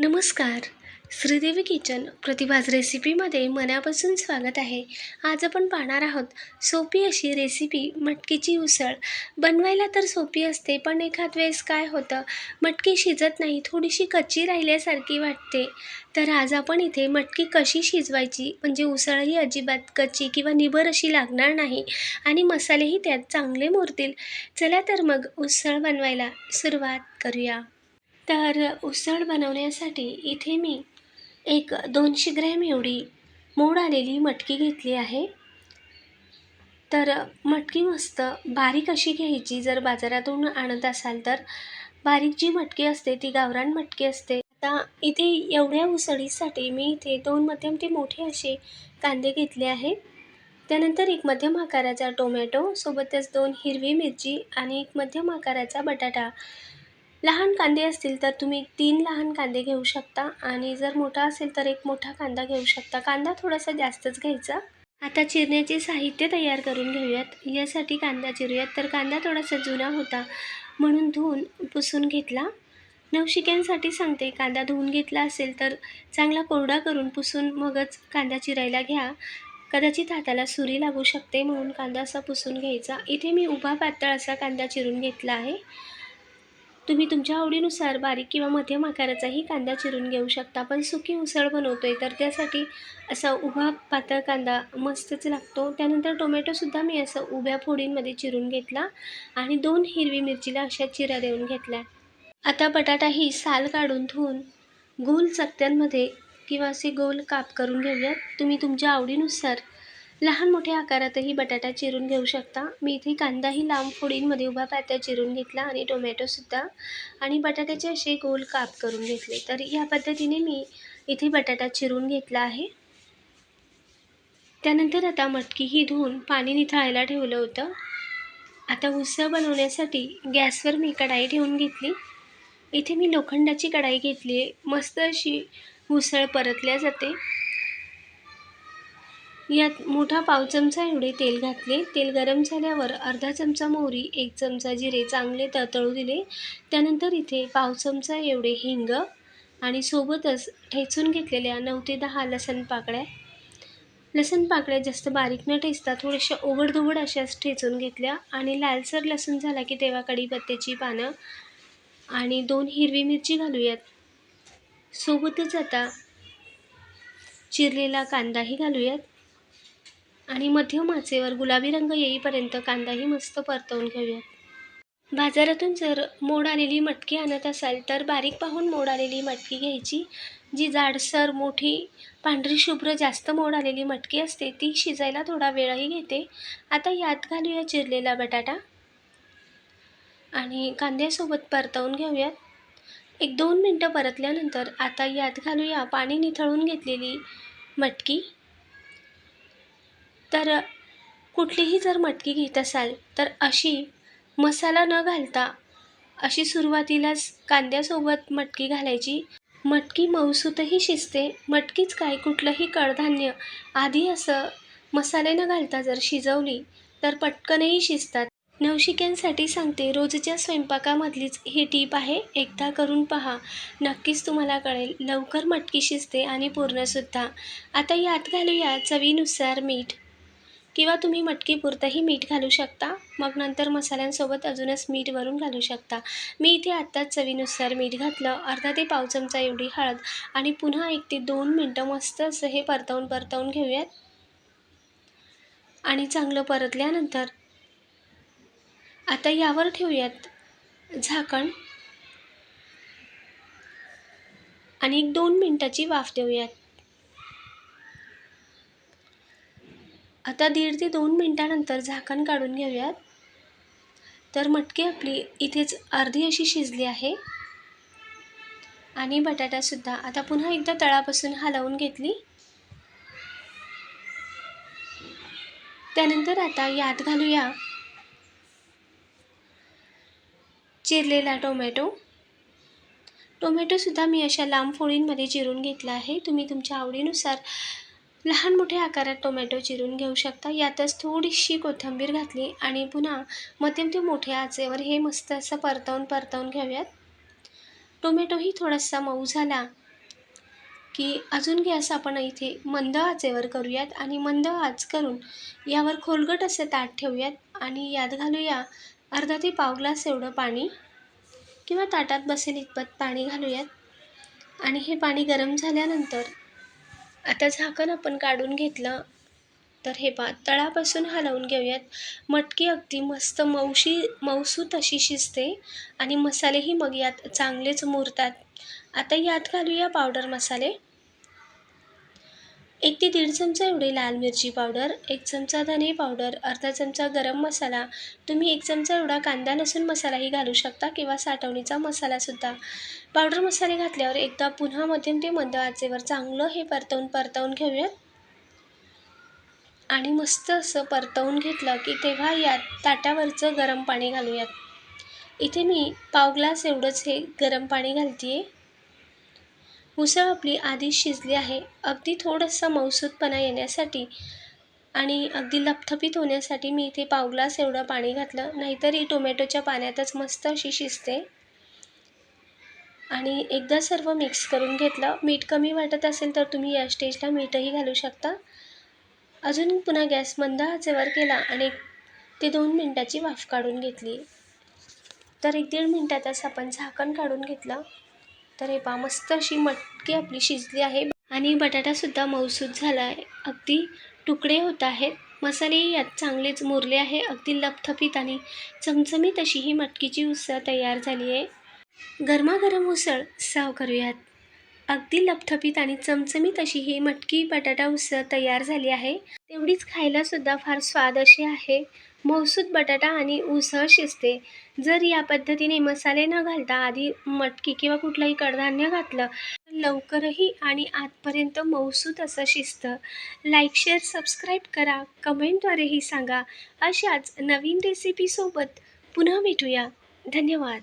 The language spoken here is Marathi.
नमस्कार. श्रीदेवी किचन प्रतिभाज रेसिपीमध्ये मनापासून स्वागत आहे. आज आपण पाहणार आहोत सोपी अशी रेसिपी मटकीची उसळ. बनवायला तर सोपी असते पण एखाद वेळेस काय होतं मटकी शिजत नाही थोडीशी कच्ची राहिल्यासारखी वाटते. तर आज आपण इथे मटकी कशी शिजवायची म्हणजे उसळही अजिबात कच्ची किंवा निबर अशी लागणार नाही आणि मसालेही त्यात चांगले मुरतील. चला तर मग उसळ बनवायला सुरुवात करूया. तर उसळ बनवण्यासाठी इथे मी एक दोनशे ग्रॅम एवढी मोड आलेली मटकी घेतली आहे. तर मटकी मस्त बारीक अशी घ्यायची. जर बाजारातून आणत असाल तर बारीक जी मटकी असते ती गावरान मटकी असते. आता इथे एवढ्या उसळीसाठी मी इथे दोन मध्यम ते मोठे असे कांदे घेतले आहेत त्यानंतर एक मध्यम आकाराचा टोमॅटो सोबतच दोन हिरवी मिरची आणि एक मध्यम आकाराचा बटाटा लहान कांदे असतील तर तुम्ही तीन लहान कांदे घेऊ शकता आणि जर मोठा असेल तर एक मोठा कांदा घेऊ शकता. कांदा थोडासा जास्तच घ्यायचा. आता चिरण्याचे साहित्य तयार करून घेऊयात. यासाठी कांदा चिरूयात. तर कांदा थोडासा जुना होता म्हणून धुवून पुसून घेतला. नवशिक्यांसाठी सांगते कांदा धुवून घेतला असेल तर चांगला कोरडा करून पुसून मगच कांदा चिरायला घ्या. कदाचित हाताला सुरी लागू शकते म्हणून कांदा असा पुसून घ्यायचा. इथे मी उभा पातळ असा कांदा चिरून घेतला आहे. तुम्ही तुमच्या आवडीनुसार बारीक किंवा मध्यम आकाराचाही कांदा चिरून घेऊ शकता. पण सुकी उसळ बनवतो आहे तर त्यासाठी असा उभा पातळ कांदा मस्तच लागतो. त्यानंतर टोमॅटोसुद्धा मी असं उभ्या फोडींमध्ये चिरून घेतला आणि दोन हिरवी मिरचीला अशा चिरा देऊन घेतल्या. आता बटाटाही साल काढून धुवून गोल चकत्यांमध्ये किंवा असे गोल काप करून घेऊयात. तुम्ही तुमच्या आवडीनुसार लहान मोठ्या आकारातही बटाटा चिरून घेऊ शकता. मी इथे कांदाही लांब फोडींमध्ये उभा पात्या चिरून घेतला आणि टोमॅटोसुद्धा आणि बटाट्याचे असे गोल काप करून घेतले. तर या पद्धतीने मी इथे बटाटा चिरून घेतला आहे. त्यानंतर आता मटकी ही धुवून पाणी निथळायला ठेवलं होतं. आता उसळ बनवण्यासाठी गॅसवर मी कढाई ठेवून घेतली. इथे मी लोखंडाची कढाई घेतली आहे. मस्त अशी उसळ परतल्या जाते. यात मोठा पाव चमचा एवढे तेल घातले. तेल गरम झाल्यावर अर्धा चमचा मोहरी एक चमचा जिरे चांगले तळतळू दिले. त्यानंतर इथे पाव चमचा एवढे हिंग आणि सोबतच ठेचून घेतलेल्या नऊ ते दहा लसण पाकळ्या. लसण पाकळ्या जास्त बारीक न ठेचता थोड्याशा ओघडधोगड अशाच ठेचून घेतल्या आणि लालसर लसूण झाला की तेव्हा कढीपत्त्याची पानं आणि दोन हिरवी मिरची घालूयात. सोबतच आता चिरलेला कांदाही घालूयात. आणि मध्यम आचेवर गुलाबी रंग येईपर्यंत कांदाही मस्त परतवून घेऊयात. बाजारातून जर मोड आलेली मटकी आणत असाल तर बारीक पाहून मोड आलेली मटकी घ्यायची. जी जाडसर मोठी पांढरी शुभ्र जास्त मोड आलेली मटकी असते ती शिजायला थोडा वेळही घेते. आता यात घालूया चिरलेला बटाटा. आणि कांद्यासोबत परतवून घेऊयात. एक दोन मिनटं परतल्यानंतर आता यात घालूया पाणी निथळून घेतलेली मटकी. तर कुठलीही जर मटकी घेत असाल तर अशी मसाला न घालता अशी सुरुवातीलाच कांद्यासोबत मटकी घालायची. मटकी मऊसूतही शिजते. मटकीच काय? कुठलंही कडधान्य आधी असं मसाले न घालता जर शिजवली तर पटकनही शिजतात. नवशिक्यांसाठी सांगते रोजच्या स्वयंपाकामधलीच ही टीप आहे. एकदा करून पहा. नक्कीच तुम्हाला कळेल. लवकर मटकी शिजते आणि पूर्णसुद्धा. आता यात घालूया चवीनुसार मीठ. किंवा तुम्ही मटकीपुरतंही मीठ घालू शकता. मग नंतर मसाल्यांसोबत अजूनच मीठ वरून घालू शकता. मी इथे आत्ताच चवीनुसार मीठ घातलं. अर्धा ते पाव चमचा एवढी हळद आणि पुन्हा एक ते दोन मिनटं मस्त असं हे परतवून परतवून घेऊयात. आणि चांगलं परतल्यानंतर आता यावर ठेवूयात झाकण. आणि एक दोन मिनटाची वाफ देऊयात. आता दीड ते दोन मिनटानंतर झाकण काढून घेऊयात. तर मटकी आपली इथेच अर्धी अशी शिजली आहे. आणि बटाटासुद्धा. आता पुन्हा एकदा तळापासून हलवून घेतली. त्यानंतर आता यात घालूया चिरलेला टोमॅटो. टोमॅटोसुद्धा मी अशा लांब फोळींमध्ये चिरून घेतला आहे. तुम्ही तुमच्या आवडीनुसार लहान मोठ्या आकारात टोमॅटो चिरून घेऊ शकता. यातच थोडीशी कोथिंबीर घातली आणि पुन्हा मध्यम ते मोठ्या आचेवर हे मस्त असं परतवून परतवून घेऊयात. टोमॅटोही थोडासा मऊ झाला की अजून गॅस आपण इथे मंद आचेवर करूयात आणि मंद आच करून यावर खोलगट असे ताट ठेवूयात आणि यात घालूया अर्धा ते पाव ग्लास एवढं पाणी किंवा ताटात बसेल इतपत पाणी घालूयात. आणि हे पाणी गरम झाल्यानंतर आता झाकण आपण काढून घेतलं. तर हे पा तळापासून हलवून घेऊयात. मटकी अगदी मस्त मऊशी मऊसूत अशी शिजते आणि मसालेही मग यात चांगलेच मुरतात. आता यात घालूया पावडर मसाले. एक ते दीड चमचा एवढी लाल मिरची पावडर एक चमचा धने पावडर अर्धा चमचा गरम मसाला. तुम्ही एक चमचा एवढा कांदा लसूण मसालाही घालू शकता किंवा साठवणीचा मसालासुद्धा पावडर मसाले घातल्यावर एकदा पुन्हा मध्यम ते मंद आचेवर चांगलं हे परतवून परतवून घेऊयात. आणि मस्त असं परतवून घेतलं की तेव्हा यात ताटावरचं गरम पाणी घालूयात. इथे मी पाव ग्लास एवढंच हे गरम पाणी घालते आहे उसळ आपली आधीच शिजली आहे. अगदी थोडंसं मऊसूतपणा येण्यासाठी आणि अगदी लपथपीत होण्यासाठी मी इथे पाव ग्लास एवढं पाणी घातलं. नाहीतर ही टोमॅटोच्या पाण्यातच मस्त अशी शिजते. आणि एकदा सर्व मिक्स करून घेतलं. मीठ कमी वाटत असेल तर तुम्ही या स्टेजला मीठही घालू शकता. अजून पुन्हा गॅस मंद आचेवर केला आणि एक ते दोन मिनटाची वाफ काढून घेतली. तर एक दीड मिनटातच आपण झाकण काढून घेतलं. तर हे पा मस्त अशी मटकी आपली शिजली आहे. आणि बटाटासुद्धा मऊसूत झाला आहे. अगदी तुकडे होत आहेत. मसाले यात चांगलेच मुरले आहे. अगदी लपथपीत आणि चमचमीत अशी ही मटकीची उसळ तयार झाली आहे. गरमागरम उसळ सर्व करूयात. अगदी लपथपीत आणि चमचमीत अशी ही मटकी बटाटा उसळ तयार झाली आहे. तेवढीच खायलासुद्धा फार स्वाद अशी आहे. मौसूद बटाटा आणि उसळ शिजते. जर या पद्धतीने मसाले न घालता आधी मटकी किंवा कुठलंही कडधान्य घातलं तर लवकरही आणि आतपर्यंत मौसूद असं शिजतं. लाईक शेअर सबस्क्राईब करा. कमेंटद्वारेही सांगा. अशाच नवीन रेसिपीसोबत पुन्हा भेटूया. धन्यवाद.